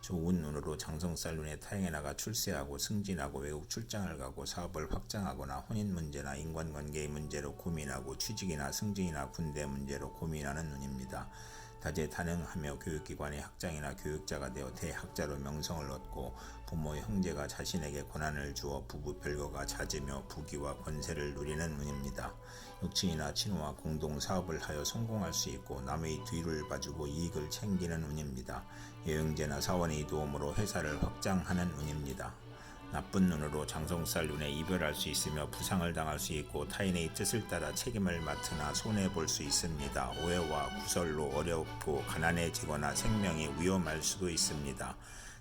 좋은 눈으로 장성살 눈에 타행해 나가 출세하고 승진하고 외국 출장을 가고 사업을 확장하거나 혼인 문제나 인간관계의 문제로 고민하고 취직이나 승진이나 군대 문제로 고민하는 눈입니다. 다재다능하며 교육기관의 학장이나 교육자가 되어 대학자로 명성을 얻고 부모 형제가 자신에게 권한을 주어 부부 별거가 잦으며 부귀와 권세를 누리는 운입니다. 육친이나 친구와 공동 사업을 하여 성공할 수 있고 남의 뒤를 봐주고 이익을 챙기는 운입니다. 여행제나 사원의 도움으로 회사를 확장하는 운입니다. 나쁜 눈으로 장성살 눈에 이별할 수 있으며 부상을 당할 수 있고 타인의 뜻을 따라 책임을 맡으나 손해 볼 수 있습니다. 오해와 구설로 어렵고 가난해지거나 생명이 위험할 수도 있습니다.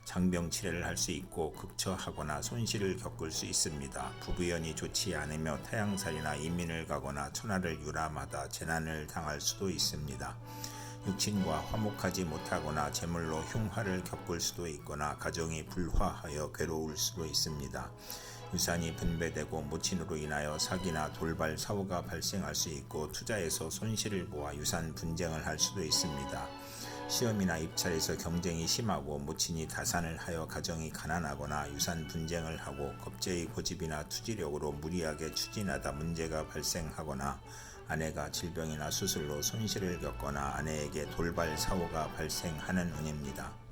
장병 치레를 할 수 있고 극처하거나 손실을 겪을 수 있습니다. 부부연이 좋지 않으며 태양살이나 이민을 가거나 천하를 유람하다 재난을 당할 수도 있습니다. 육친과 화목하지 못하거나 재물로 흉화를 겪을 수도 있거나 가정이 불화하여 괴로울 수도 있습니다. 유산이 분배되고 모친으로 인하여 사기나 돌발 사고가 발생할 수 있고 투자에서 손실을 보아 유산 분쟁을 할 수도 있습니다. 시험이나 입찰에서 경쟁이 심하고 모친이 다산을 하여 가정이 가난하거나 유산 분쟁을 하고 겁제의 고집이나 투지력으로 무리하게 추진하다 문제가 발생하거나 아내가 질병이나 수술로 손실을 겪거나 아내에게 돌발 사고가 발생하는 운입니다.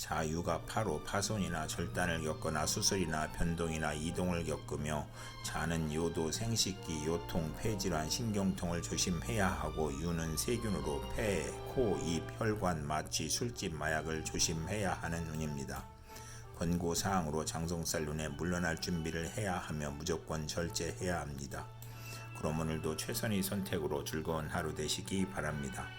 자유가 파로 파손이나 절단을 겪거나 수술이나 변동이나 이동을 겪으며 자는 요도 생식기 요통 폐질환 신경통을 조심해야 하고 유는 세균으로 폐, 코, 입, 혈관, 마취, 술집, 마약을 조심해야 하는 운입니다. 권고 사항으로 장성살 눈에 물러날 준비를 해야 하며 무조건 절제해야 합니다. 그럼 오늘도 최선의 선택으로 즐거운 하루 되시기 바랍니다.